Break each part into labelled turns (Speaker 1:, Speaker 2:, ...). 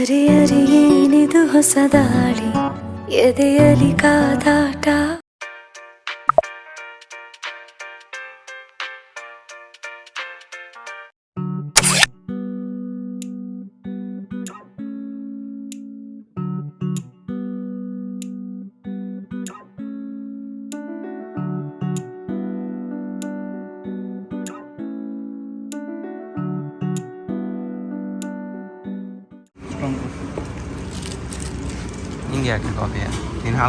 Speaker 1: ಅರೆ ಅರೆ ಏನಿದು ಹೊಸ ದಾಳಿ ಎದೆಯಲಿ ಕಾದಾಟ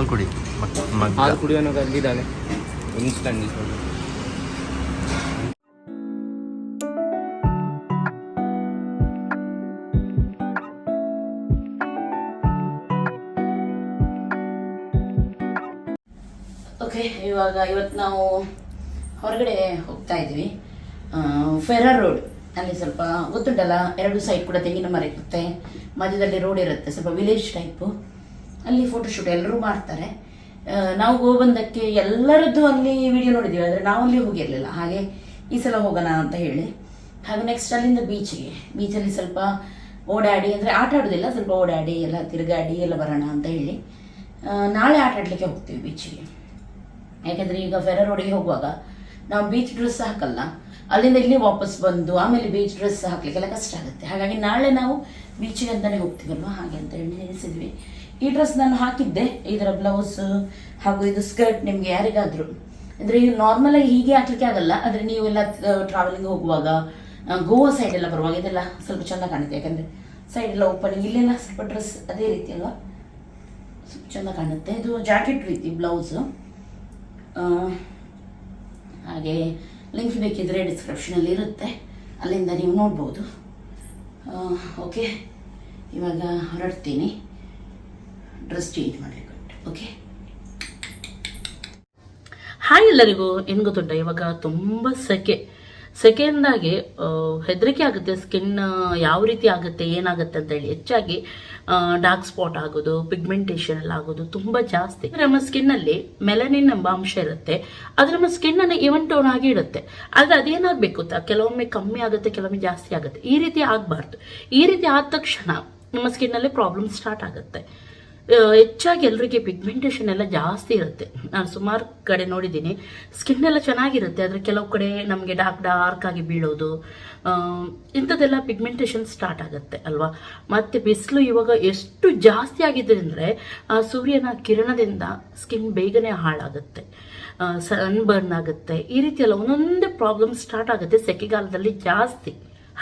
Speaker 2: ಹಾಲು ಕುಡಿ.
Speaker 3: ಹಾಲು ಕುಡಿಯೋನು ಕಲ್ತಿದ್ದಾನೆ ಇನ್ಸ್ಟಂಟ್
Speaker 4: ಓಕೆ ಇವಾಗ ಇವತ್ತು ನಾವು ಹೊರಗಡೆ ಹೋಗ್ತಾ ಇದ್ವಿ ಫೆರರ್ ರೋಡ್ ಅಲ್ಲಿ ಸ್ವಲ್ಪ ಗೊತ್ತುಂಟಲ್ಲ ಎರಡು ಸೈಡ್ ಕೂಡ ತೆಂಗಿನ ಮರ ಇರುತ್ತೆ. ಮಧ್ಯದಲ್ಲಿ ರೋಡ್ ಇರುತ್ತೆ ಸ್ವಲ್ಪ ವಿಲೇಜ್ ಟೈಪು ಅಲ್ಲಿ ಫೋಟೋಶೂಟ್ ಎಲ್ಲರೂ ಮಾಡ್ತಾರೆ. ನಾವು ಹೋಗ್ಬಂದಕ್ಕೆ ಎಲ್ಲರದ್ದು ಅಲ್ಲಿ ವಿಡಿಯೋ ನೋಡಿದ್ದೀವಿ ಆದರೆ ನಾವು ಅಲ್ಲಿ ಹೋಗಿರಲಿಲ್ಲ. ಹಾಗೆ ಈ ಸಲ ಹೋಗೋಣ ಅಂತ ಹೇಳಿ. ಹಾಗೆ ನೆಕ್ಸ್ಟ್ ಅಲ್ಲಿಂದ ಬೀಚಿಗೆ ಬೀಚಲ್ಲಿ ಸ್ವಲ್ಪ ಓಡಾಡಿ, ಅಂದರೆ ಆಟ ಆಡೋದಿಲ್ಲ, ಸ್ವಲ್ಪ ಓಡಾಡಿ, ಎಲ್ಲ ತಿರುಗಾಡಿ, ಎಲ್ಲ ಬರೋಣ ಅಂತ ಹೇಳಿ. ನಾಳೆ ಆಟ ಆಡಲಿಕ್ಕೆ ಹೋಗ್ತೀವಿ ಬೀಚಿಗೆ ಯಾಕೆಂದರೆ ಈಗ ಫೆರ ರೋಡಿಗೆ ಹೋಗುವಾಗ ನಾವು ಬೀಚ್ ಡ್ರೆಸ್ ಹಾಕಲ್ಲ, ಅಲ್ಲಿಂದ ಇಲ್ಲಿ ವಾಪಸ್ ಬಂದು, ಆಮೇಲೆ ಬೀಚ್ ಡ್ರೆಸ್ ಹಾಕಲಿಕ್ಕೆಲ್ಲ ಕಷ್ಟ ಆಗುತ್ತೆ. ಹಾಗಾಗಿ ನಾಳೆ ನಾವು ಬೀಚಿಗೆ ಅಂತಲೇ ಹೋಗ್ತೀವಲ್ವ? ಹಾಗೆ ಅಂತ ಹೇಳಿ ನಿಲ್ಲಿಸಿದ್ವಿ ಈ ಡ್ರೆಸ್ ನಾನು ಹಾಕಿದ್ದೆ. ಇದರ ಬ್ಲೌಸ್ ಹಾಗೂ ಇದು ಸ್ಕರ್ಟ್ ನಿಮಗೆ ಯಾರಿಗಾದರೂ. ಅಂದರೆ ನಾರ್ಮಲ್ ಆಗಿ ಹೀಗೆ ಹಾಕ್ಲಿಕ್ಕೆ ಆಗಲ್ಲ. ಆದರೆ ನೀವೆಲ್ಲ ಟ್ರಾವೆಲಿಂಗ್ ಹೋಗುವಾಗ ಗೋವಾ ಸೈಡ್ ಎಲ್ಲ ಬರುವಾಗ ಇದೆಲ್ಲ ಸ್ವಲ್ಪ ಚೆಂದ ಕಾಣುತ್ತೆ. ಯಾಕಂದರೆ ಸೈಡ್ ಎಲ್ಲ ಓಪನಿಂಗ್ ಇಲ್ಲೆಲ್ಲ ಸ್ವಲ್ಪ ಡ್ರೆಸ್ ಅದೇ ರೀತಿ ಅಲ್ವಾ? ಸ್ವಲ್ಪ ಚೆಂದ ಕಾಣುತ್ತೆ. ಇದು ಜಾಕೆಟ್ ರೀತಿ ಬ್ಲೌಸು ಹಾಗೆ ಲಿಂಕ್ ಬೇಕಿದ್ರೆ ಡಿಸ್ಕ್ರಿಪ್ಷನಲ್ಲಿ ಇರುತ್ತೆ. ಅಲ್ಲಿಂದ ನೀವು ನೋಡ್ಬೋದು. ಓಕೆ ಇವಾಗ ಹೊರಡ್ತೀನಿ. ಡ್ರೆಸ್ ಚೇಂಜ್ ಮಾಡಲಿಕ್ಕೆ ಓಕೆ ಹಾಯ್ ಎಲ್ಲರಿಗೂ. ಏನು ಗೊತ್ತುಂಟ ಇವಾಗ ತುಂಬ ಸೆಕೆ. ಸೆಕೆಯಿಂದಾಗಿ ಹೆದರಿಕೆ ಆಗುತ್ತೆ ಸ್ಕಿನ್ ಯಾವ ರೀತಿ ಆಗುತ್ತೆ, ಏನಾಗುತ್ತೆ ಅಂತ ಹೇಳಿ. ಹೆಚ್ಚಾಗಿ ಡಾರ್ಕ್ ಸ್ಪಾಟ್ ಆಗೋದು ಪಿಗ್ಮೆಂಟೇಷನ್ ಎಲ್ಲ ಆಗೋದು ತುಂಬಾ ಜಾಸ್ತಿ. ನಮ್ಮ ಸ್ಕಿನ್ ಅಲ್ಲಿ ಮೆಲನಿನ್ ಎಂಬ ಅಂಶ ಇರುತ್ತೆ. ಅದು ನಮ್ಮ ಸ್ಕಿನ್ ಅನ್ನು ಇವನ್ ಟೋನ್ ಆಗಿ ಇಡುತ್ತೆ. ಆದರೆ ಅದೇನಾಗಬೇಕು ಕೆಲವೊಮ್ಮೆ ಕಮ್ಮಿ ಆಗುತ್ತೆ, ಕೆಲವೊಮ್ಮೆ ಜಾಸ್ತಿ ಆಗುತ್ತೆ. ಈ ರೀತಿ ಆಗಬಾರ್ದು. ಈ ರೀತಿ ಆದ ತಕ್ಷಣ ನಮ್ಮ ಸ್ಕಿನ್ ಅಲ್ಲಿ ಪ್ರಾಬ್ಲಮ್ ಸ್ಟಾರ್ಟ್ ಆಗುತ್ತೆ. ಹೆಚ್ಚಾಗಿ ಎಲ್ರಿಗೆ ಪಿಗ್ಮೆಂಟೇಷನ್ ಎಲ್ಲ ಜಾಸ್ತಿ ಇರುತ್ತೆ. ನಾನು ಸುಮಾರು ಕಡೆ ನೋಡಿದ್ದೀನಿ. ಸ್ಕಿನ್ ಎಲ್ಲ ಚೆನ್ನಾಗಿರುತ್ತೆ ಆದರೆ ಕೆಲವು ಕಡೆ ನಮಗೆ ಡಾರ್ಕ್ ಡಾರ್ಕ್ ಆಗಿ ಬೀಳೋದು ಆ, ಇಂಥದ್ದೆಲ್ಲ ಪಿಗ್ಮೆಂಟೇಷನ್ ಸ್ಟಾರ್ಟ್ ಆಗುತ್ತೆ ಅಲ್ವಾ? ಮತ್ತು ಬಿಸಿಲು ಇವಾಗ ಎಷ್ಟು ಜಾಸ್ತಿ ಆಗಿದೆ ಅಂದರೆ ಸೂರ್ಯನ ಕಿರಣದಿಂದ ಸ್ಕಿನ್ ಬೇಗನೆ ಹಾಳಾಗುತ್ತೆ ಸನ್ಬರ್ನ್ ಆಗುತ್ತೆ ಈ ರೀತಿಯೆಲ್ಲ ಒಂದೊಂದೇ ಪ್ರಾಬ್ಲಮ್ ಸ್ಟಾರ್ಟ್ ಆಗುತ್ತೆ ಸೆಕೆಗಾಲದಲ್ಲಿ ಜಾಸ್ತಿ.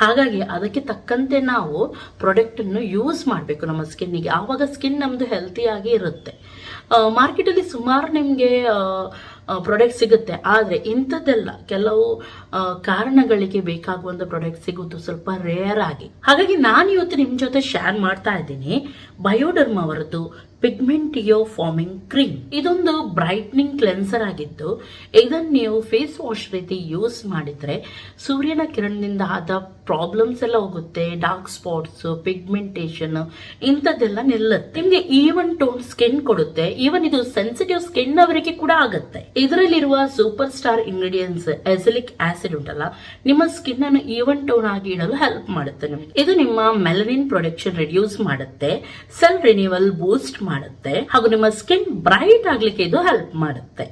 Speaker 4: ಹಾಗಾಗಿ ಅದಕ್ಕೆ ತಕ್ಕಂತೆ ನಾವು ಪ್ರಾಡಕ್ಟನ್ನು ಯೂಸ್ ಮಾಡಬೇಕು ನಮ್ಮ ಸ್ಕಿನ್ನಿಗೆ ಆವಾಗ ಸ್ಕಿನ್ ನಮ್ಮದು ಹೆಲ್ತಿಯಾಗಿ ಇರುತ್ತೆ. ಮಾರ್ಕೆಟಲ್ಲಿ ಸುಮಾರು ನಿಮಗೆ ಪ್ರಾಡಕ್ಟ್ ಸಿಗುತ್ತೆ. ಆದರೆ ಇಂಥದ್ದೆಲ್ಲ ಕೆಲವು ಕಾರಣಗಳಿಗೆ ಬೇಕಾಗುವಂಥ ಪ್ರಾಡಕ್ಟ್ ಸಿಗೋದು ಸ್ವಲ್ಪ ರೇರ್ ಆಗಿ. ಹಾಗಾಗಿ ನಾನು ಇವತ್ತು ನಿಮ್ಮ ಜೊತೆ ಶೇರ್ ಮಾಡ್ತಾ ಇದ್ದೀನಿ. ಬಯೋಡರ್ಮ್ ಅವರದ್ದು ಪಿಗ್ಮೆಂಟಿಯೋ ಫಾರ್ಮಿಂಗ್ ಕ್ರೀಮ್ ಇದೊಂದು ಬ್ರೈಟ್ನಿಂಗ್ ಕ್ಲೆನ್ಸರ್ ಆಗಿದ್ದು ಇದನ್ನು ನೀವು ಫೇಸ್ ವಾಶ್ ರೀತಿ ಯೂಸ್ ಮಾಡಿದ್ರೆ ಸೂರ್ಯನ ಕಿರಣದಿಂದ ಆದ ಪ್ರಾಬ್ಲಮ್ಸ್ ಎಲ್ಲ ಹೋಗುತ್ತೆ. ಡಾರ್ಕ್ ಸ್ಪಾಟ್ಸ್ ಪಿಗ್ಮೆಂಟೇಷನ್ ಇಂಥದ್ದೆಲ್ಲ ನಿಲ್ಲುತ್ತೆ. ನಿಮ್ಗೆ ಈವನ್ ಟೋನ್ ಸ್ಕಿನ್ ಕೊಡುತ್ತೆ. ಈವನ್ ಇದು ಸೆನ್ಸಿಟಿವ್ ಸ್ಕಿನ್ ಅವರಿಗೆ ಕೂಡ ಆಗುತ್ತೆ. ಇದರಲ್ಲಿರುವ super star ingredients azelaic acid ಉಂಟಲ್ಲ, ನಿಮ್ಮ ಸ್ಕಿನ್ ಅನ್ನು ಈವನ್ ಟೋನ್ ಆಗಿ ಇಡಲು ಹೆಲ್ಪ್ ಮಾಡುತ್ತೆ ನಿಮ್ಗೆ. ಇದು ನಿಮ್ಮ ಮೆಲನಿನ್ ಪ್ರೊಡಕ್ಷನ್ ರಿಡ್ಯೂಸ್ ಮಾಡುತ್ತೆ. ಸೆಲ್ ರಿನ್ಯೂವಲ್ ಬೂಸ್ಟ್ ಮಾಡುತ್ತೆ ಹಾಗೂ ನಿಮ್ಮ ಸ್ಕಿನ್ ಬ್ರೈಟ್ ಆಗ್ಲಿಕ್ಕೆ ಇದು ಹೆಲ್ಪ್ ಮಾಡುತ್ತೆ.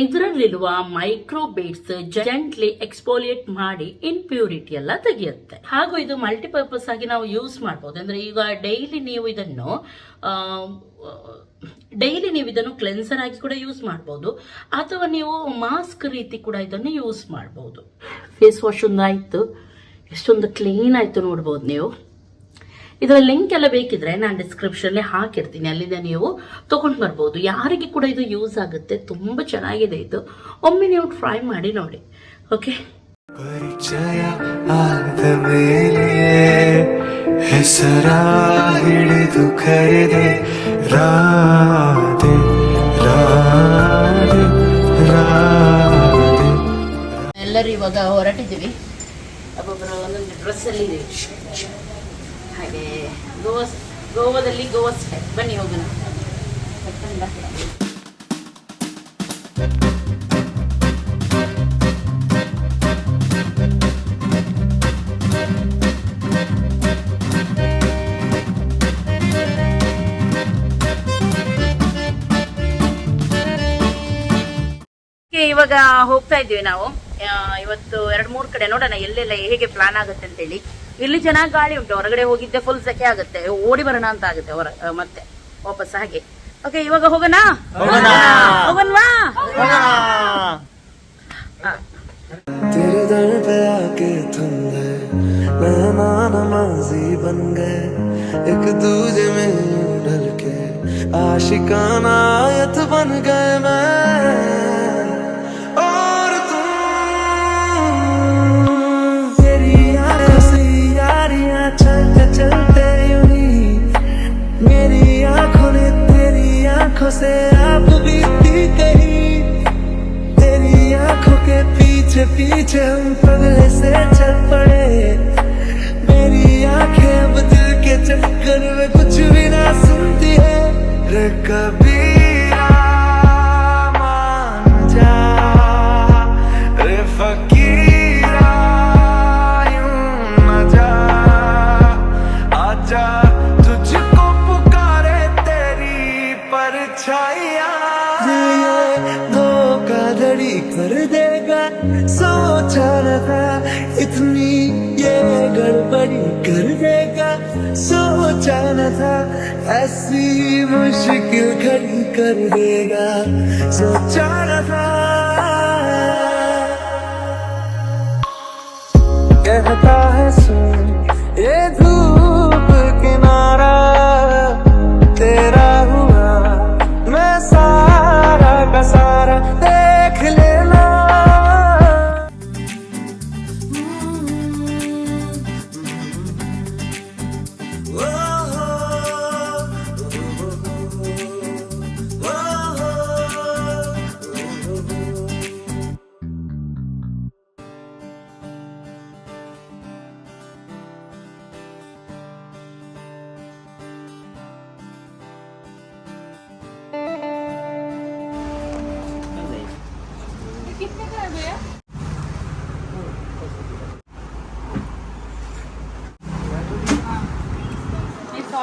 Speaker 4: ಇದರಲ್ಲಿರುವ ಮೈಕ್ರೋಬೇಟ್ಸ್ ಜೆಂಟ್ಲಿ ಎಕ್ಸ್ಪೋಲಿಯೇಟ್ ಮಾಡಿ ಇನ್ಪ್ಯೂರಿಟಿ ಎಲ್ಲ ತೆಗೆಯುತ್ತೆ. ಹಾಗೂ ಇದು ಮಲ್ಟಿಪರ್ಪಸ್ ಆಗಿ ನಾವು ಯೂಸ್ ಮಾಡ್ಬೋದು. ಅಂದ್ರೆ ಈಗ ಡೈಲಿ ನೀವು ಇದನ್ನು ಡೈಲಿ ನೀವು ಇದನ್ನು ಕ್ಲೆನ್ಸರ್ ಆಗಿ ಕೂಡ ಯೂಸ್ ಮಾಡ್ಬೋದು. ಅಥವಾ ನೀವು ಮಾಸ್ಕ್ ರೀತಿ ಕೂಡ ಇದನ್ನು ಯೂಸ್ ಮಾಡ್ಬೋದು. ಫೇಸ್ ವಾಶ್ ಒಂದು ಆಯ್ತು ಎಷ್ಟೊಂದು ಕ್ಲೀನ್ ಆಯ್ತು ನೋಡ್ಬೋದು ನೀವು. ಇದರ ಲಿಂಕ್ ಎಲ್ಲ ಬೇಕಿದ್ರೆ ನಾನು ಡಿಸ್ಕ್ರಿಪ್ಷನ್ಲಿ ಹಾಕಿರ್ತೀನಿ. ಅಲ್ಲಿಂದ ನೀವು ತೊಗೊಂಡು ಬರ್ಬೋದು. ಯಾರಿಗೆ ಕೂಡ ಇದು ಯೂಸ್ ಆಗುತ್ತೆ ತುಂಬ ಚೆನ್ನಾಗಿದೆ ಇದು. ಒಮ್ಮೆ ನೀವು ಟ್ರೈ ಮಾಡಿ ನೋಡಿ. ಓಕೆ
Speaker 5: ಪರಿಚಯ ಆದ ಮೇಲೆ ಹೆಸರ ಹಿಡಿದು ಕರೆದೆ ರಾಧೆ ರಾಧೆ ರಾಧೆ.
Speaker 4: ಎಲ್ಲರೂ ಇವಾಗ ಹೊರಟಿದ್ದೀವಿ. ಒಬ್ಬೊಬ್ಬರ ಒಂದೊಂದು ಡ್ರೆಸ್ಸಲ್ಲಿ ಇದೆ. ಹಾಗೆ ಗೋವಾ ಗೋವಾದಲ್ಲಿ ಗೋವಾ ಬನ್ನಿ ಹೋಗೋಣ. ಇವಾಗ ಹೋಗ್ತಾ ಇದ್ದೀವಿ ನಾವು. ಇವತ್ತು ಎರಡ್ ಮೂರ್ ಕಡೆ ನೋಡೋಣ ಎಲ್ಲೆಲ್ಲ ಹೇಗೆ ಪ್ಲಾನ್ ಆಗುತ್ತೆ ಅಂತ ಹೇಳಿ ಇಲ್ಲಿ ಚೆನ್ನಾಗಿ ಗಾಳಿ ಉಂಟು ಹೊರಗಡೆ ಹೋಗಿದ್ದೆ ಫುಲ್ ಸೆಕೆ ಆಗುತ್ತೆ ಓಡಿ ಬರೋಣ ಅಂತ ಆಗುತ್ತೆ ಹೊರ ಆ, ಮತ್ತೆ ವಾಪಸ್ ಹಾಗೆ ಓಕೆ ಇವಾಗ ಹೋಗೋಣ ಹೋಗೋಣವಾ
Speaker 5: तेरे दर पे आके थम गए मेहमान नमाजी बन गए एक दूजे में यूं ढल के आशिकाना आयत बन गए मैं touch न था कहता है सुन ये धूप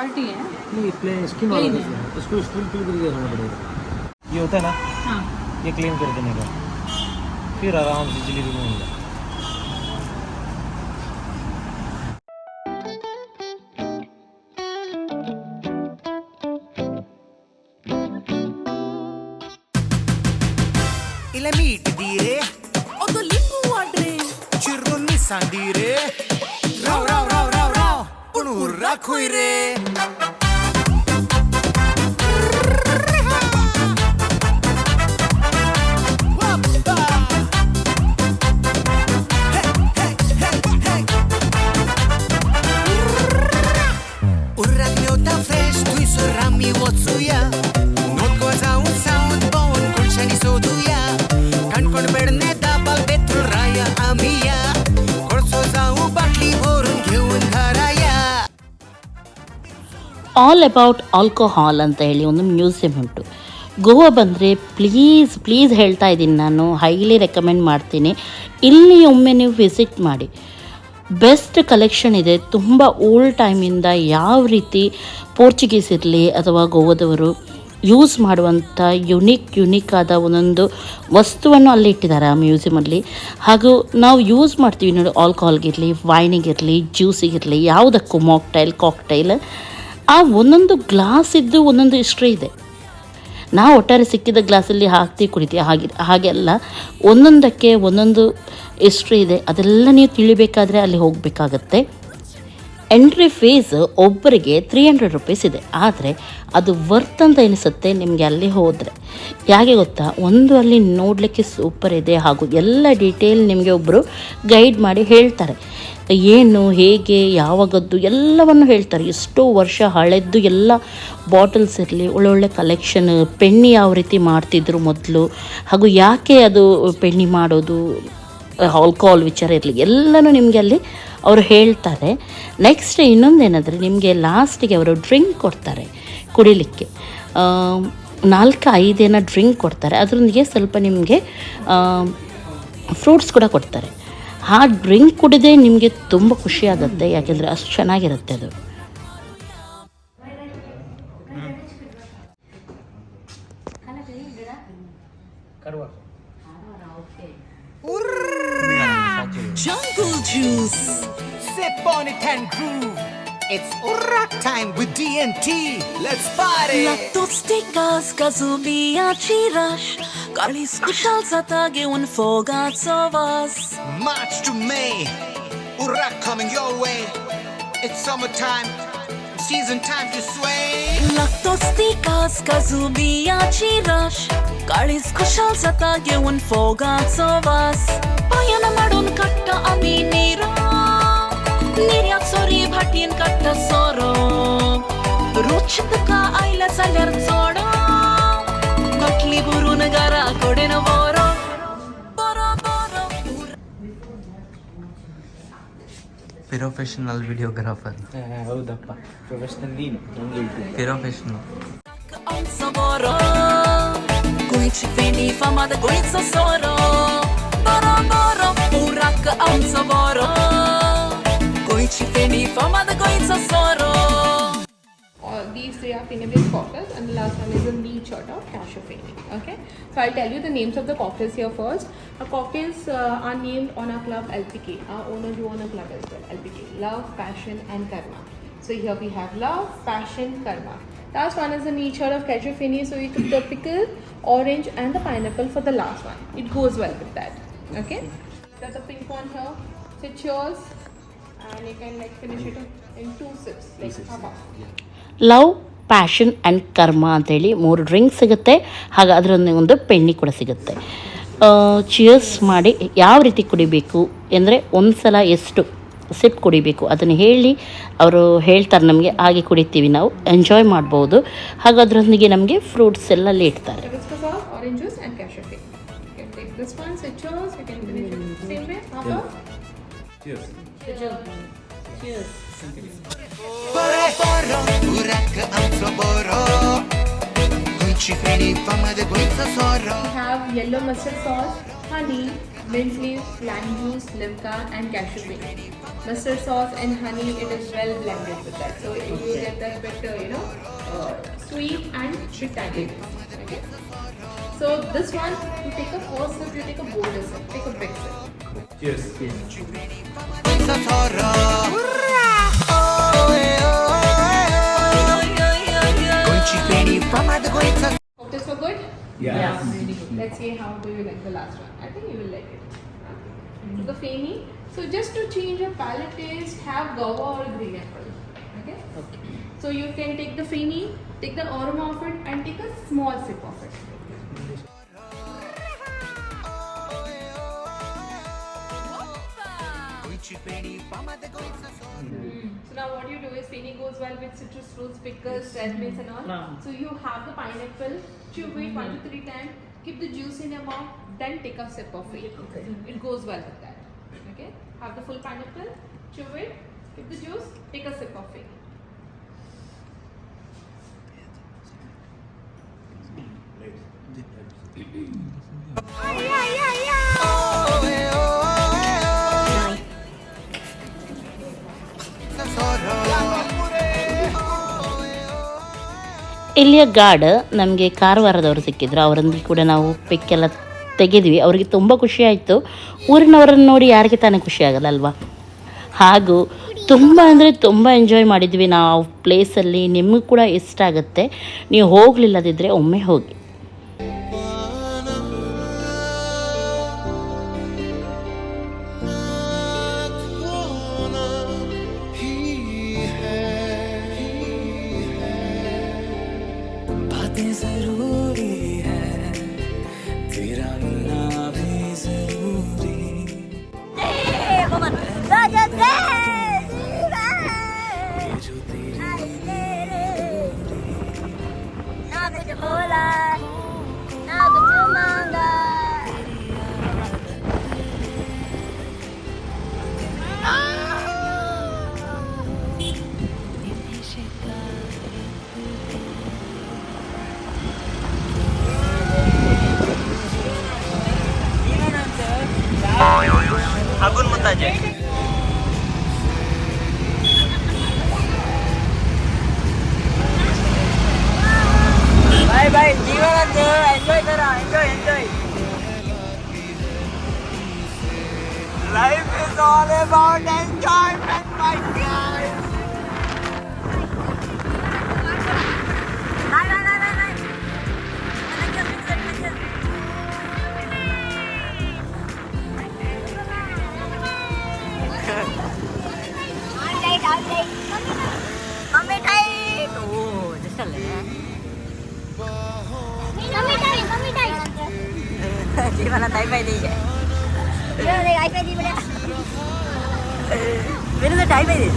Speaker 3: है। नहीं ये होता है ना? हाँ। ये क्लीन कर देने का। फिर आराम से जलेबी बनेगा।
Speaker 6: ఇలా మీటి
Speaker 4: ಆಲ್ ಅಬೌಟ್ ಆಲ್ಕೋಹಾಲ್ ಅಂತ ಹೇಳಿ ಒಂದು ಮ್ಯೂಸಿಯಂ ಉಂಟು ಗೋವಾ ಬಂದರೆ ಪ್ಲೀಸ್ ಪ್ಲೀಸ್ ಹೇಳ್ತಾ ಇದ್ದೀನಿ ನಾನು. ಹೈಲಿ ರೆಕಮೆಂಡ್ ಮಾಡ್ತೀನಿ. ಇಲ್ಲಿ ಒಮ್ಮೆ ನೀವು ವಿಸಿಟ್ ಮಾಡಿ. ಬೆಸ್ಟ್ ಕಲೆಕ್ಷನ್ ಇದೆ. ತುಂಬ ಓಲ್ಡ್ ಟೈಮಿಂದ ಯಾವ ರೀತಿ ಪೋರ್ಚುಗೀಸ್ ಇರಲಿ ಅಥವಾ ಗೋವಾದವರು ಯೂಸ್ ಮಾಡುವಂಥ ಯುನಿಕ್ ಯುನಿಕ್ ಆದ ಒಂದೊಂದು ವಸ್ತುವನ್ನು ಅಲ್ಲಿ ಇಟ್ಟಿದ್ದಾರೆ ಆ ಮ್ಯೂಸಿಯಮಲ್ಲಿ ಹಾಗೂ ನಾವು ಯೂಸ್ ಮಾಡ್ತೀವಿ ನೋಡಿ ಆಲ್ಕೋಹಾಲ್ಗಿರಲಿ ವೈನಿಗಿರಲಿ ಜ್ಯೂಸಿಗಿರಲಿ ಯಾವುದಕ್ಕೂ ಮಾಕ್ಟೈಲ್ ಕಾಕ್ಟೈಲ್ ಆ ಒಂದೊಂದು ಗ್ಲಾಸ್ ಇದ್ದು ಒಂದೊಂದು ಹಿಸ್ಟ್ರಿ ಇದೆ. ನಾವು ಒಟ್ಟಾರೆ ಸಿಕ್ಕಿದ ಗ್ಲಾಸಲ್ಲಿ ಹಾಕ್ತಿ ಕುಡಿತೀವಿ, ಹಾಗೆ ಹಾಗೆಲ್ಲ ಒಂದೊಂದಕ್ಕೆ ಒಂದೊಂದು ಹಿಸ್ಟ್ರಿ ಇದೆ, ಅದೆಲ್ಲ ನೀವು ತಿಳಿಬೇಕಾದ್ರೆ ಅಲ್ಲಿ ಹೋಗಬೇಕಾಗತ್ತೆ. ಎಂಟ್ರಿ ಫೀಸ್ ಒಬ್ಬರಿಗೆ ತ್ರೀ ಹಂಡ್ರೆಡ್ ರುಪೀಸ್ ಇದೆ. ಆದರೆ ಅದು ವರ್ತ್ ಅಂತ ಎನಿಸುತ್ತೆ ನಿಮಗೆ ಅಲ್ಲಿ ಹೋದರೆ. ಯಾಕೆ ಗೊತ್ತಾ? ಒಂದು ಅಲ್ಲಿ ನೋಡಲಿಕ್ಕೆ ಸೂಪರ್ ಇದೆ ಹಾಗೂ ಎಲ್ಲ ಡೀಟೇಲ್ ನಿಮಗೆ ಒಬ್ಬರು ಗೈಡ್ ಮಾಡಿ ಹೇಳ್ತಾರೆ. ಏನು, ಹೇಗೆ, ಯಾವಾಗದ್ದು ಎಲ್ಲವನ್ನು ಹೇಳ್ತಾರೆ. ಎಷ್ಟೋ ವರ್ಷ ಹಳೆದ್ದು ಎಲ್ಲ ಬಾಟಲ್ಸ್ ಇರಲಿ, ಒಳ್ಳೊಳ್ಳೆ ಕಲೆಕ್ಷನ್ ಪೆಣ್ಣಿ ಯಾವ ರೀತಿ ಮಾಡ್ತಿದ್ರು ಮೊದಲು, ಹಾಗೂ ಯಾಕೆ ಅದು ಪೆಣ್ಣಿ ಮಾಡೋದು ಆಲ್ಕೋಹಾಲ್ ವಿಚಾರ ಇರಲಿ, ಎಲ್ಲನೂ ನಿಮಗೆ ಅಲ್ಲಿ ಅವರು ಹೇಳ್ತಾರೆ. ನೆಕ್ಸ್ಟ್ ಇನ್ನೊಂದೇನೆಂದರೆ ನಿಮಗೆ ಲಾಸ್ಟಿಗೆ ಅವರು ಡ್ರಿಂಕ್ ಕೊಡ್ತಾರೆ ಕುಡಿಲಿಕ್ಕೆ. ನಾಲ್ಕು ಐದೇನ ಡ್ರಿಂಕ್ ಕೊಡ್ತಾರೆ. ಅದರೊಂದಿಗೆ ಸ್ವಲ್ಪ ನಿಮಗೆ ಫ್ರೂಟ್ಸ್ ಕೂಡ ಕೊಡ್ತಾರೆ. ಆ ಡ್ರಿಂಕ್ ಕುಡಿದೇ ನಿಮಗೆ ತುಂಬ ಖುಷಿ ಆಗುತ್ತೆ. ಯಾಕೆಂದರೆ ಅಷ್ಟು ಚೆನ್ನಾಗಿರುತ್ತೆ ಅದು.
Speaker 3: ಕಡುವ
Speaker 6: juice. Sip on it and groove. It's Urra time with DNT. Let's party.
Speaker 7: Lattostikas kazubiaci rush Kali skušal za tage un fogat sovas
Speaker 6: March to May. Urra coming your way. It's summertime. season, time to sway.
Speaker 7: लागतोच ती कास काजू बियाची rush काळीच Khushal जाता घेऊन फोगाचो वास. पायान माडून काडटा आमी निरो. निर्याक सोरी भाटयेन काडटा सोरो. रुच तुका आयला जाल्यार चोडो. कोटली भरून
Speaker 2: ಪ್ರೊಫೆಷನಲ್ ವಿಡಿಯೋಗ್ರಾಫರ್
Speaker 3: ಹೌದಪ್ಪ ಪ್ರೊಫೆಷನಲ್ ನೀನು ನಂಗೆ ಹೇಳ್ತೀನಿ
Speaker 2: professional
Speaker 7: Amsa boro Goici fini fama da goița soro
Speaker 8: these three are Pinabis cocktails, and the last one is a meat shot of cashew fini. Okay, so I'll tell you the names of the cocktails here first. Our cocktails uh, are named on our club LPK. Our owners do own a club as well. LPK, Love, Passion, and Karma. So here we have Love, Passion, Karma. Last one is the meat shot of cashew fini. So we took the pickle, orange, and the pineapple for the last one. It goes well with that. Okay, that's the pink one here. So cheers, and you can like finish it in two sips, like half half.
Speaker 4: Love passion and karma ಅಂತೇಳಿ ಮೂರು drink ಸಿಗುತ್ತೆ. ಹಾಗೆ ಅದರೊಂದು ಒಂದು ಪೆಣ್ಣಿ ಕೂಡ ಸಿಗುತ್ತೆ. Cheers ಮಾಡಿ ಯಾವ ರೀತಿ ಕುಡಿಬೇಕು ಅಂದರೆ ಒಂದು ಸಲ ಎಷ್ಟು ಸಿಪ್ ಕುಡಿಬೇಕು ಅದನ್ನು ಹೇಳಿ ಅವರು ಹೇಳ್ತಾರೆ ನಮಗೆ ಹಾಗೆ ಕುಡಿತೀವಿ ನಾವು ಎಂಜಾಯ್ ಮಾಡ್ಬೋದು. ಹಾಗೆ ಅದರೊಂದಿಗೆ ನಮಗೆ ಫ್ರೂಟ್ಸ್ ಎಲ್ಲ ಅಲ್ಲಿ Cheers.
Speaker 8: Cheers. oil,
Speaker 6: Boro boro. Urra amsa boro. Goici fini fama da goița soro.
Speaker 8: We have yellow mustard sauce, honey, mint leaf, lime juice, limca, and cashew cream. Mustard sauce and honey, it is well blended with that. So you will get that better, you know, uh, sweet and bitter. Okay. So this one, you take a first sip, you take a bolder sip, take a big sip.
Speaker 6: Goița soro.
Speaker 8: Were good? Yeah. Let's see how do you like the last one. I think you will like it. Mm-hmm. So the feni. So just to change your palate taste, have guava or green apple. Okay. Okay. So you can take the feni, take the aroma of it, and take a small sip of it.
Speaker 6: Goici fini fama da goița soro.
Speaker 8: So now what you do is feni goes well with citrus fruits, pickles, red meats and all. So you have the pineapple, chew it mm-hmm. one to three times, keep the juice in your mouth, then take a sip of it. It goes well with that. Okay. Have the full pineapple, chew it, keep the juice, take a sip of it.
Speaker 6: Oh,
Speaker 4: ಇಲ್ಲಿಯ guard ನಮಗೆ ಕಾರವಾರದವರು ಸಿಕ್ಕಿದ್ರು. ಅವರೊಂದಿಗೆ ಕೂಡ ನಾವು ಪಿಕ್ಕೆಲ್ಲ ತೆಗೆದ್ವಿ. ಅವರಿಗೆ ತುಂಬ ಖುಷಿ ಆಯಿತು. ಊರಿನವರನ್ನು ನೋಡಿ ಯಾರಿಗೆ ತಾನೇ ಖುಷಿ ಆಗಲ್ಲ ಅಲ್ವಾ? ಹಾಗೂ ತುಂಬ ಅಂದರೆ ತುಂಬ ಎಂಜಾಯ್ ಮಾಡಿದ್ವಿ ನಾವು ಪ್ಲೇಸಲ್ಲಿ ನಿಮಗೂ ಕೂಡ ಇಷ್ಟ ಆಗುತ್ತೆ. ನೀವು ಹೋಗಲಿಲ್ಲದಿದ್ದರೆ ಒಮ್ಮೆ ಹೋಗಿ.
Speaker 7: ज़रूरी है। तेरा là gì Bye
Speaker 2: bye, chị
Speaker 9: bác anh enjoy cái rồi, enjoy, enjoy.
Speaker 10: Life is all about enjoyment, my dear
Speaker 11: Gimana tayo pwede siya?
Speaker 12: Gimana tayo pwede mo na?
Speaker 11: Meron na tayo pwede.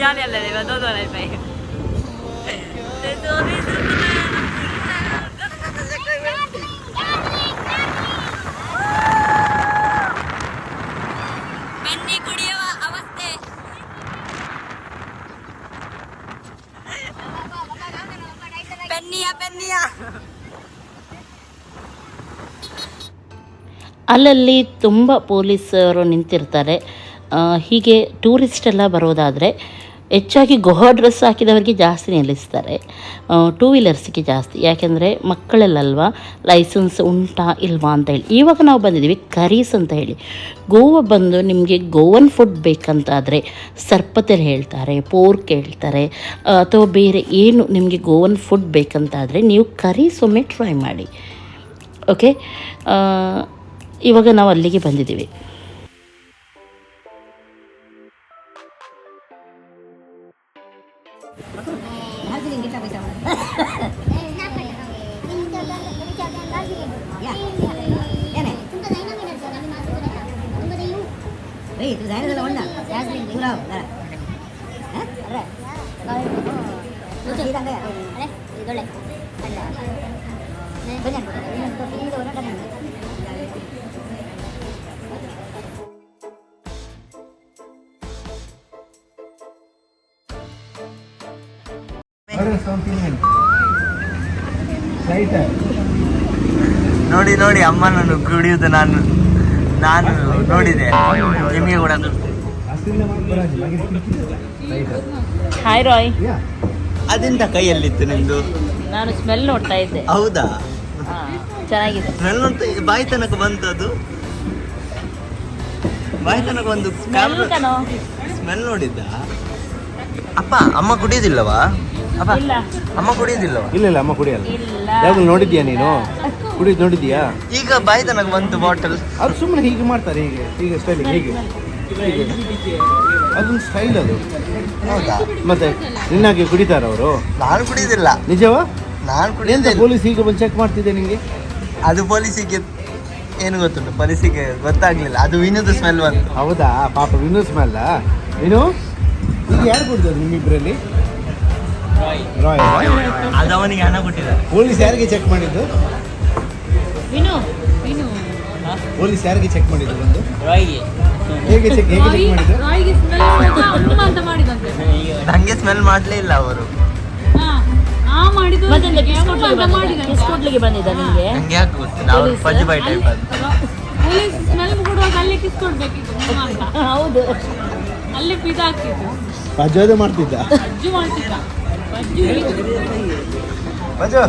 Speaker 11: Ya le le le va todo al país.
Speaker 4: ಅಲ್ಲಲ್ಲಿ ತುಂಬ ಪೊಲೀಸರು ನಿಂತಿರ್ತಾರೆ. ಹೀಗೆ tourist ಎಲ್ಲ ಬರೋದಾದರೆ ಹೆಚ್ಚಾಗಿ ಗೊಹ dress ಹಾಕಿದವರಿಗೆ ಜಾಸ್ತಿ ನಿಲ್ಲಿಸ್ತಾರೆ. Two ವೀಲರ್ಸಿಗೆ ಜಾಸ್ತಿ. ಯಾಕೆಂದರೆ ಮಕ್ಕಳಲ್ಲಲ್ವಾ? ಲೈಸೆನ್ಸ್ ಉಂಟಾ ಇಲ್ವಾ ಅಂತ ಹೇಳಿ. ಇವಾಗ ನಾವು ಬಂದಿದ್ದೀವಿ ಕರೀಸ್ ಅಂತ ಹೇಳಿ. ಗೋವಾ ಬಂದು ನಿಮಗೆ ಗೋವನ್ ಫುಡ್ ಬೇಕಂತಾದರೆ ಸರ್ಪತೆಲ್ ಹೇಳ್ತಾರೆ ಪೋರ್ಕ್ ಹೇಳ್ತಾರೆ ಅಥವಾ ಬೇರೆ ಏನು ನಿಮಗೆ ಗೋವನ್ ಫುಡ್ ಬೇಕಂತಾದರೆ ನೀವು ಕರೀಸ್ ಒಮ್ಮೆ ಟ್ರೈ ಮಾಡಿ. ಓಕೆ ಇವಾಗ ನಾವು ಅಲ್ಲಿಗೆ ಬಂದಿದ್ದೀವಿ.
Speaker 10: ಕುಡಿಯುವುದು ನಾನು ನಾನು ನೋಡಿದೆ. ನಿಮಗೆ ಕೂಡ
Speaker 4: ಹಾಯ್ ರಾಯ್
Speaker 10: ಅದೆಂತ ಕೈಯಲ್ಲಿತ್ತು ನಿಮ್ದು
Speaker 4: ನಾನು ಸ್ಮೆಲ್ ನೋಡ್ತಾ ಇದ್ದೆ.
Speaker 10: ಹೌದಾ?
Speaker 4: ಚೆನ್ನಾಗಿದೆ.
Speaker 10: ಸ್ಮೆಲ್ ನೋಡ್ತಾ ಬಾಯಿ ತನಕ ಬಂತು ಅದು ಬಾಯಿ ತನಕ ಒಂದು ಸ್ಮೆಲ್ ನೋಡಿದ್ದ? ಅಪ್ಪ ಅಮ್ಮ ಕುಡಿಯೋದಿಲ್ಲವಾ? ಅಪ್ಪ
Speaker 4: ಇಲ್ಲ.
Speaker 10: ಅಮ್ಮ ಕುಡಿಯೋದಿಲ್ಲವಾ?
Speaker 3: ಇಲ್ಲ ಇಲ್ಲ ಅಮ್ಮ ಕುಡಿಯಲ್ಲ.
Speaker 4: ಇಲ್ಲ.
Speaker 3: ಯಾವ್ದು ನೋಡಿದ್ಯಾ ನೀನು? ಕುಡಿದ್ ನೋಡಿದ್ಯಾ?
Speaker 10: ಈಗ ಬಾಯಿ ತನಕ ಒಂದು ಬಾಟಲ್
Speaker 3: ಅದು ಸುಮ್ಮನೆ ಹೀಗೆ ಮಾಡ್ತಾರೆ ಹೀಗೆ ಹೀಗೆ ಸ್ಟೈಲ್ ಹೀಗೆ. ಹೀಗೆ. ಅದೊಂದು ಸ್ಟೈಲ್ ಅದು.
Speaker 10: ಹೌದಾ?
Speaker 3: ಮತ್ತೆ ನಿನ್ನಾಗೆ ಕುಡಿತಾರ ಅವರು?
Speaker 10: ನಾನು ಕುಡಿಯೋದಿಲ್ಲ
Speaker 3: ನಿಜವಾ?
Speaker 10: ನಾನು ಕುಡಿಯೋದಿಲ್ಲ
Speaker 3: ಪೊಲೀಸ್ ಈಗ ಬಂದು ಚೆಕ್ ಮಾಡ್ತಿದ್ದೆ ನಿಮಗೆ
Speaker 10: ಅದು ಪೊಲೀಸಿಗೆ ಏನು ಗೊತ್ತುಂಟು? ಪೊಲೀಸಿಗೆ ಗೊತ್ತಾಗ್ಲಿಲ್ಲ. ಅದು ವಿನೋದ ಸ್ಮೆಲ್ ಬಂತು.
Speaker 3: ಹೌದಾ? ಪಾಪ ವಿನೋದ್ ಸ್ಮೆಲ್ ಏನು? ಈಗ ಯಾರು ಕೊಡ್ತಾರೆ ನಿಮ್ಮಿಬ್ಬರಲ್ಲಿ? ರಾಯ್.
Speaker 10: ಅದು ಅವನಿಗೆ ಹಣ ಕೊಟ್ಟಿದ್ದಾರೆ.
Speaker 3: ಪೊಲೀಸ್ ಯಾರಿಗೆ ಚೆಕ್ ಮಾಡಿದ್ದು?
Speaker 4: ವಿನು ವಿನು.
Speaker 3: ಪೊಲೀಸ್ ಯಾರಿಗೆ ಚೆಕ್ ಮಾಡಿದ್ರು ಬಂದು? ಹೇಗೆ ಚೆಕ್ ಹೇಗೆ ಚೆಕ್ ಮಾಡಿದ್ರು
Speaker 13: ರಾಯಿಗೆ ಸ್ಮೆಲ್ ಅಮ್ಮ ಅಂತ ಮಾಡಿದಂತೆ.
Speaker 10: ನನಗೆ ಸ್ಮೆಲ್ ಮಾಡ್ಲೇ ಇಲ್ಲ ಅವರು.
Speaker 13: ಆ ಮಾಡಿದ್ರು
Speaker 4: ಮತ್ತೆಂತ ಕಿಸ್ ಕೊಡ್ಲಿಕ್ಕೆ ಬಂದಿದ್ದ? ಕಿಸ್ ಕೊಡ್ಲಿಕ್ಕೆ ಬಂದಿದ್ದ ನಿಮಗೆ
Speaker 10: ನನಗೆ ಯಾಕೆ ಗೊತ್ತು? ನಾವು ಫಜ್ ಬೈ ಟೈಪ್
Speaker 13: ಪೊಲೀಸ್ ಸ್ಮೆಲ್ ಕೊಡುವಾಗ ಅಲ್ಲೇ ಕಿಸ್ ಕೊಡ್ಬೇಕಿತ್ತು ಅಮ್ಮ. ಅಂತ
Speaker 4: ಹೌದು.
Speaker 13: ಅಲ್ಲೇ ಪಿದಾಕ್ತಿತ್ತು
Speaker 3: ಪ್ರಜೋದ ಮಾಡ್ತಿದ್ದ?
Speaker 13: ಅಜ್ಜು ಮಾಡ್ತಿದ್ದ. ಅಜ್ಜು
Speaker 10: ಮಜು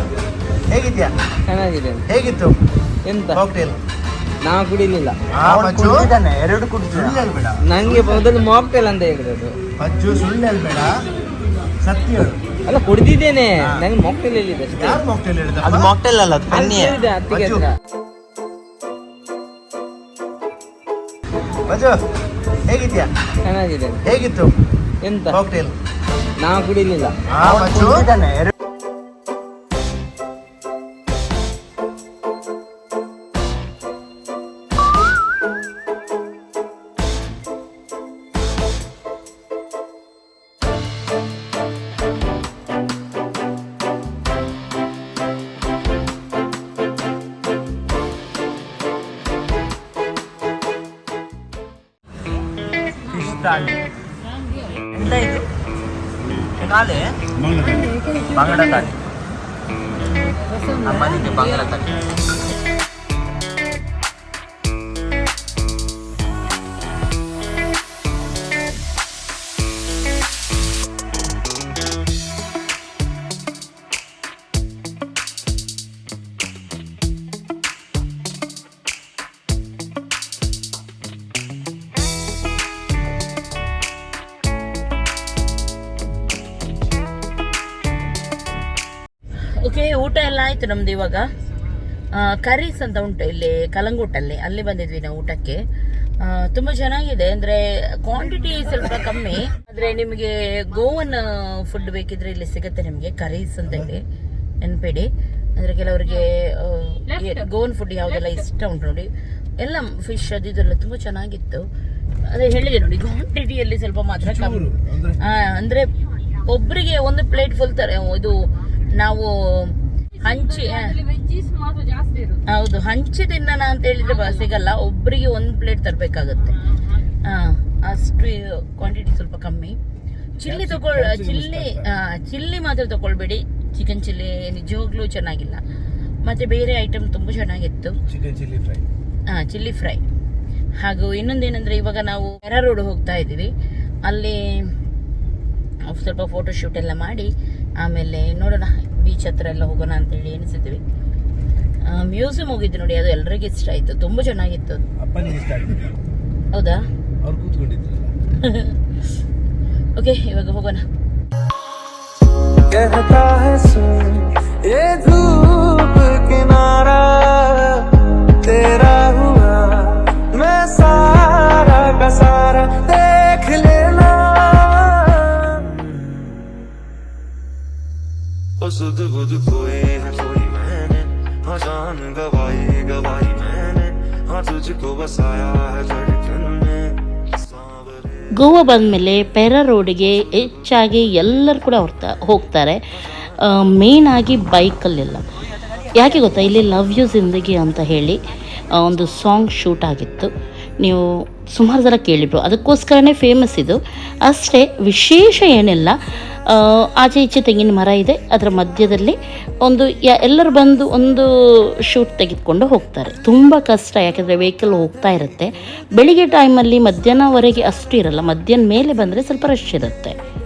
Speaker 10: ಹೇಗಿದ್ಯಾ?
Speaker 9: ಚೆನ್ನಾಗಿದೆ
Speaker 10: ಹೇಗಿತ್ತು?
Speaker 9: ಎಂತ?
Speaker 10: ಕಾಕ್ಟೇಲ್
Speaker 9: ನಾ ಕುಡಿಲಿಲ್ಲ.
Speaker 10: ಕುಡಿದಿದ್ದಾನೆ ಎರಡು ಕುಡಿದು ಇಲ್ಲ ಹೇಳ್ಬೇಡ.
Speaker 9: ನಂಗೆ ಮೊದಲು ಮಾಕ್ಟೇಲ್ ಅಂತ ಹೇಳಿರೋದು
Speaker 10: ಅಜ್ಜು ಸುಳ್ಳು ಹೇಳ್ಬೇಡ. ಸತ್ಯ ಹೇಳು.
Speaker 9: ಅಲ್ಲ ಕುಡಿದಿದ್ದೇನೆ. ನಂಗೆ ಮಾಕ್ಟೇಲ್ ಹೇಳಿದೆ
Speaker 10: ಯಾರು ಮಾಕ್ಟೇಲ್ ಹೇಳಿದ ಅದು ಮಾಕ್ಟೇಲ್ ಅಲ್ಲ
Speaker 9: ಅತ್ತಿಗೆ ಹತ್ರ.
Speaker 10: ಮಜು ಹೇಗಿದ್ಯಾ?
Speaker 9: ಚೆನ್ನಾಗಿದೆ.
Speaker 10: ಹೇಗಿತ್ತು?
Speaker 9: ಎಂತ?
Speaker 10: ಕಾಕ್ಟೇಲ್
Speaker 9: ನಾ ಕುಡಿಲಿಲ್ಲ.
Speaker 10: ಕುಡಿದಿದ್ದಾನೆ
Speaker 14: ಆಯ್ತು ನಮ್ದು ಇವಾಗ? ಕರೀಸ್ ಅಂತ ಉಂಟು ಇಲ್ಲಿ ಕಲಂಗೂಟಲ್ಲಿ ಅಲ್ಲಿ ಬಂದಿದ್ವಿ ನಾವು ಊಟಕ್ಕೆ. ತುಂಬ ಚೆನ್ನಾಗಿದೆ. ಅಂದ್ರೆ ಕ್ವಾಂಟಿಟಿ ಸ್ವಲ್ಪ ಕಮ್ಮಿ. ಆದ್ರೆ ನಿಮಗೆ ಗೋವನ್ ಫುಡ್ ಬೇಕಿದ್ರೆ ಇಲ್ಲಿ ಸಿಗುತ್ತೆ ನಿಮಗೆ ಕರೀಸ್ ಅಂತ ಹೇಳಿ. ನೆನ್ಪಿಡಿ. ಅಂದ್ರೆ ಕೆಲವರಿಗೆ ಗೋವನ್ ಫುಡ್ ಯಾವ್ದೆಲ್ಲ ಇಷ್ಟ ಉಂಟು ನೋಡಿ. ಎಲ್ಲ ಫಿಶ್ ಅದು ಇದೆಲ್ಲ ತುಂಬಾ ಚೆನ್ನಾಗಿತ್ತು. ಅದೇ ಹೇಳಿದೆ ನೋಡಿ ಕ್ವಾಂಟಿಟಿಯಲ್ಲಿ ಸ್ವಲ್ಪ ಮಾತ್ರ ಕಮ್ಮಿ. ಆ, ಅಂದ್ರೆ ಒಬ್ಬರಿಗೆ ಒಂದು ಪ್ಲೇಟ್ ಫುಲ್ ತರ ಇದು ನಾವು ಹಂಚಿ. ಹೌದು ಹಂಚಿ ತಿನ್ನೋಣ ಅಂತ ಹೇಳಿದ್ರೆ ಬ- ಸಿಗಲ್ಲ. ಒಬ್ಬರಿಗೆ ಒಂದು ಪ್ಲೇಟ್ ತರಬೇಕಾಗುತ್ತೆ. ಹಾ ಅಷ್ಟು ಕ್ವಾಂಟಿಟಿ ಸ್ವಲ್ಪ ಕಮ್ಮಿ. ಚಿಲ್ಲಿ ತಗೊಳ್ ಚಿಲ್ಲಿ ಚಿಲ್ಲಿ ಮಾತ್ರ ತಗೊಳ್ಬೇಡಿ. ಚಿಕನ್ ಚಿಲ್ಲಿ ನಿಜವಾಗ್ಲೂ ಚೆನ್ನಾಗಿಲ್ಲ. ಮತ್ತೆ ಬೇರೆ ಐಟಮ್ ತುಂಬಾ ಚೆನ್ನಾಗಿತ್ತು.
Speaker 3: ಚಿಕನ್ ಚಿಲ್ಲಿ ಫ್ರೈ
Speaker 14: ಹಾ ಚಿಲ್ಲಿ ಫ್ರೈ ಹಾಗೂ ಇನ್ನೊಂದೇನಂದ್ರೆ ಇವಾಗ ನಾವು ಕೆರ ರೋಡ್ ಹೋಗ್ತಾ ಇದ್ದೀವಿ. ಅಲ್ಲಿ ಸ್ವಲ್ಪ ಫೋಟೋಶೂಟ್ ಎಲ್ಲ ಮಾಡಿ ಆಮೇಲೆ ನೋಡೋಣ. ಬೀಚ್ ಹತ್ರ ಎಲ್ಲ ಹೋಗೋಣ ಅಂತೇಳಿ ಎಣಿಸಿದ್ವಿ ಮ್ಯೂಸಿಯಂ ಹೋಗಿದ್ವಿ ನೋಡಿ ಅದು ಎಲ್ರಿಗೂ ಇಷ್ಟ ಆಯ್ತು ತುಂಬಾ ಚೆನ್ನಾಗಿತ್ತು ಅದು
Speaker 3: ಅಪ್ಪನಿಗೆ ಇಷ್ಟ ಆಗ್ತದೆ
Speaker 14: ಹೌದಾ
Speaker 3: ಅವ್ರು ಕೂತ್ಕೊಂಡಿದ್ರಲ್ಲ
Speaker 14: ಓಕೆ ಇವಾಗ ಹೋಗೋಣ
Speaker 15: कहता है सुन ये धूप किनारा तेरा हुआ मैं सारा का सारा देख
Speaker 16: सुध बुध खोए है कोई मैंने हाँ जान गवाई गवाई मैंने हाँ तुझको बसाया है धड़कन में सांवरे
Speaker 14: ಗೋವಾ ಬಂದಮೇಲೆ ಪೆರಾ ರೋಡಿಗೆ ಹೆಚ್ಚಾಗಿ ಎಲ್ಲರೂ ಕೂಡ ಹೊರ್ತಾ ಹೋಗ್ತಾರೆ ಮೇನ್ ಆಗಿ ಬೈಕಲ್ಲೆಲ್ಲ ಯಾಕೆ ಗೊತ್ತಾ ಇಲ್ಲಿ ಲವ್ ಯು ಜಿಂದಗಿ ಅಂತ ಹೇಳಿ ಆ, ಒಂದು ಸಾಂಗ್ ಶೂಟ್ ಆಗಿತ್ತು ನೀವು ಸುಮಾರು ಸಲ ಕೇಳಿದ್ರು ಅದಕ್ಕೋಸ್ಕರನೇ ಫೇಮಸ್ ಇದು ಅಷ್ಟೇ ವಿಶೇಷ ಏನಿಲ್ಲ ಆ, ಆಚೆ ಈಚೆ ತೆಂಗಿನ ಮರ ಇದೆ. ಅದರ ಮಧ್ಯದಲ್ಲಿ ಒಂದು ಎಲ್ಲರೂ ಬಂದು ಒಂದು ಶೂಟ್ ತೆಗೆದುಕೊಂಡು ಹೋಗ್ತಾರೆ. ತುಂಬ ಕಷ್ಟ, ಯಾಕಂದರೆ ವೆಹಿಕಲ್ ಹೋಗ್ತಾ ಇರುತ್ತೆ. ಬೆಳಿಗ್ಗೆ ಟೈಮಲ್ಲಿ ಮಧ್ಯಾಹ್ನವರೆಗೆ ಅಷ್ಟು ಇರಲ್ಲ. ಮಧ್ಯಾಹ್ನ ಮೇಲೆ ಬಂದರೆ ಸ್ವಲ್ಪ ರಶ್ ಇರುತ್ತೆ.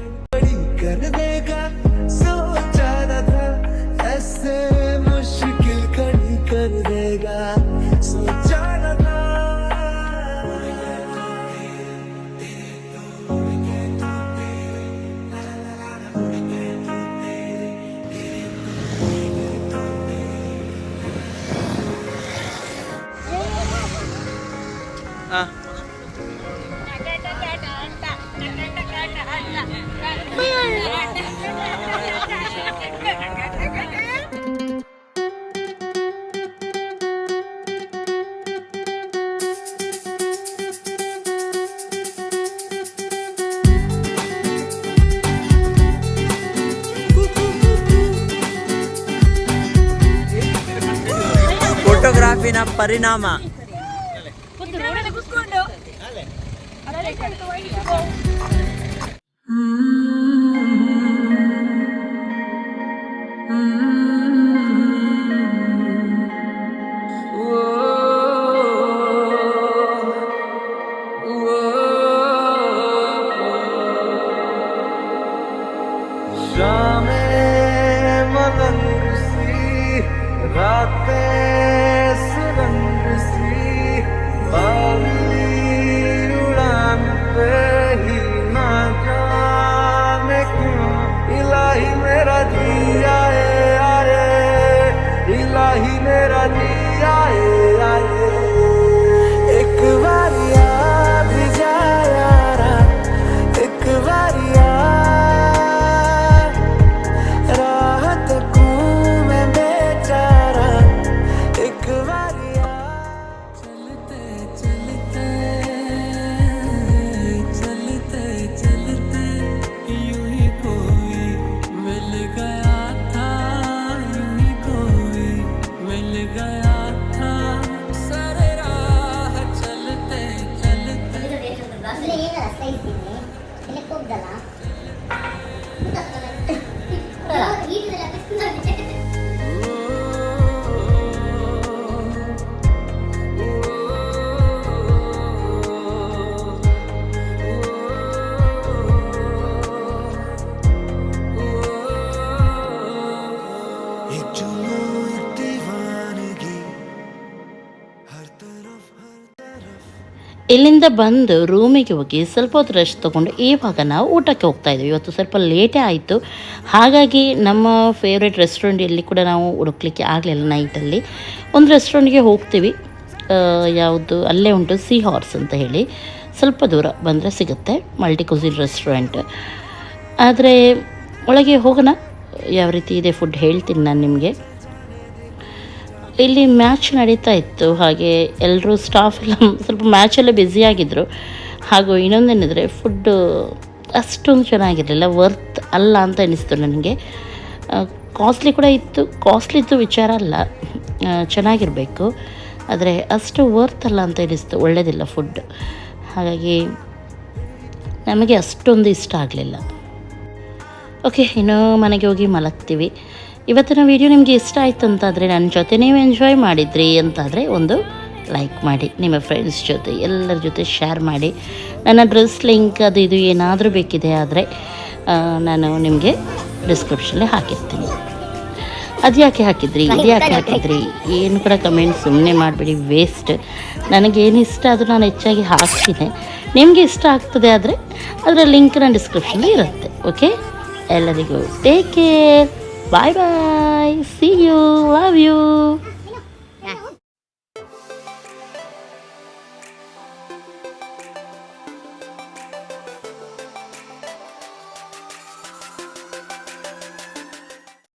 Speaker 5: ಪರಿಣಾಮ.
Speaker 4: ಇಲ್ಲಿಂದ ಬಂದು ರೂಮಿಗೆ ಹೋಗಿ ಸ್ವಲ್ಪ ಹೊತ್ತು ರೆಸ್ಟ್ ತೊಗೊಂಡು ಇವಾಗ ನಾವು ಊಟಕ್ಕೆ ಹೋಗ್ತಾ ಇದ್ದೀವಿ ಇವತ್ತು ಸ್ವಲ್ಪ ಲೇಟೇ ಆಯಿತು. ಹಾಗಾಗಿ ನಮ್ಮ ಫೇವ್ರೆಟ್ ರೆಸ್ಟೋರೆಂಟ್ ಎಲ್ಲಿ ಕೂಡ ನಾವು ಹುಡುಕ್ಲಿಕ್ಕೆ ಆಗಲಿಲ್ಲ ನೈಟಲ್ಲಿ ಒಂದು ರೆಸ್ಟೋರೆಂಟ್ಗೆ ಹೋಗ್ತೀವಿ. ಯಾವುದು? ಅಲ್ಲೇ ಉಂಟು ಸಿ ಹಾರ್ಸ್ ಅಂತ ಹೇಳಿ. ಸ್ವಲ್ಪ ದೂರ ಬಂದರೆ ಸಿಗುತ್ತೆ. ಮಲ್ಟಿ ಕುಸಿನ್ ರೆಸ್ಟೋರೆಂಟ್ ಆದರೆ ಒಳಗೆ ಹೋಗೋಣ. ಯಾವ ರೀತಿ ಇದೆ ಫುಡ್ ಹೇಳ್ತೀನಿ ನಾನು ನಿಮಗೆ. ಇಲ್ಲಿ ಮ್ಯಾಚ್ ನಡೀತಾ ಇತ್ತು. ಹಾಗೆ ಎಲ್ಲರೂ ಸ್ಟಾಫ್ ಎಲ್ಲ ಸ್ವಲ್ಪ ಮ್ಯಾಚಲ್ಲೇ ಬ್ಯುಸಿಯಾಗಿದ್ದರು ಹಾಗೂ ಇನ್ನೊಂದೇನೆಂದರೆ ಫುಡ್ಡು ಅಷ್ಟೊಂದು ಚೆನ್ನಾಗಿರಲಿಲ್ಲ. ವರ್ತ್ ಅಲ್ಲ ಅಂತ ಅನಿಸ್ತು ನನಗೆ. ಕಾಸ್ಟ್ಲಿ ಕೂಡ ಇತ್ತು. ಕಾಸ್ಟ್ಲಿ ಇತ್ತು ವಿಚಾರ ಅಲ್ಲ. ಚೆನ್ನಾಗಿರಬೇಕು. ಆದರೆ ಅಷ್ಟು ವರ್ತ್ ಅಲ್ಲ ಅಂತ ಅನಿಸ್ತು. ಒಳ್ಳೆಯದಿಲ್ಲ ಫುಡ್ ಹಾಗಾಗಿ ನಮಗೆ ಅಷ್ಟೊಂದು ಇಷ್ಟ ಆಗಲಿಲ್ಲ. ಓಕೆ ಇನ್ನು ಮನೆಗೆ ಹೋಗಿ ಮಲಗ್ತೀವಿ. ಇವತ್ತಿನ ವಿಡಿಯೋ ನಿಮಗೆ ಇಷ್ಟ ಆಯಿತು ಅಂತಾದರೆ ನನ್ನ ಜೊತೆ ನೀವು ಎಂಜಾಯ್ ಮಾಡಿದ್ರಿ ಅಂತಾದರೆ ಒಂದು ಲೈಕ್ ಮಾಡಿ ನಿಮ್ಮ ಫ್ರೆಂಡ್ಸ್ ಜೊತೆ ಎಲ್ಲರ ಜೊತೆ ಶೇರ್ ಮಾಡಿ. ನನ್ನ ಡ್ರೆಸ್ ಲಿಂಕ್ ಅದು ಇದು ಏನಾದರೂ ಬೇಕಿದೆ ಆದರೆ ನಾನು ನಿಮಗೆ ಡಿಸ್ಕ್ರಿಪ್ಷನಲ್ಲಿ ಹಾಕಿರ್ತೀನಿ. ಅದು ಯಾಕೆ ಹಾಕಿದ್ರಿ? ಇದು ಯಾಕೆ ಹಾಕಿದ್ರಿ? ಏನು ಕೂಡ ಕಮೆಂಟ್ ಸುಮ್ಮನೆ ಮಾಡಬೇಡಿ ವೇಸ್ಟ್ ನನಗೇನು ಇಷ್ಟ ಅದು ನಾನು ಹೆಚ್ಚಾಗಿ ಹಾಕ್ತೀನಿ. ನಿಮಗೆ ಇಷ್ಟ ಆಗ್ತದೆ ಆದರೆ ಅದರ ಲಿಂಕ್ ನನ್ನ ಡಿಸ್ಕ್ರಿಪ್ಷನಲ್ಲಿ ಇರುತ್ತೆ ಓಕೆ ಎಲ್ಲರಿಗೂ take care bye bye see you love you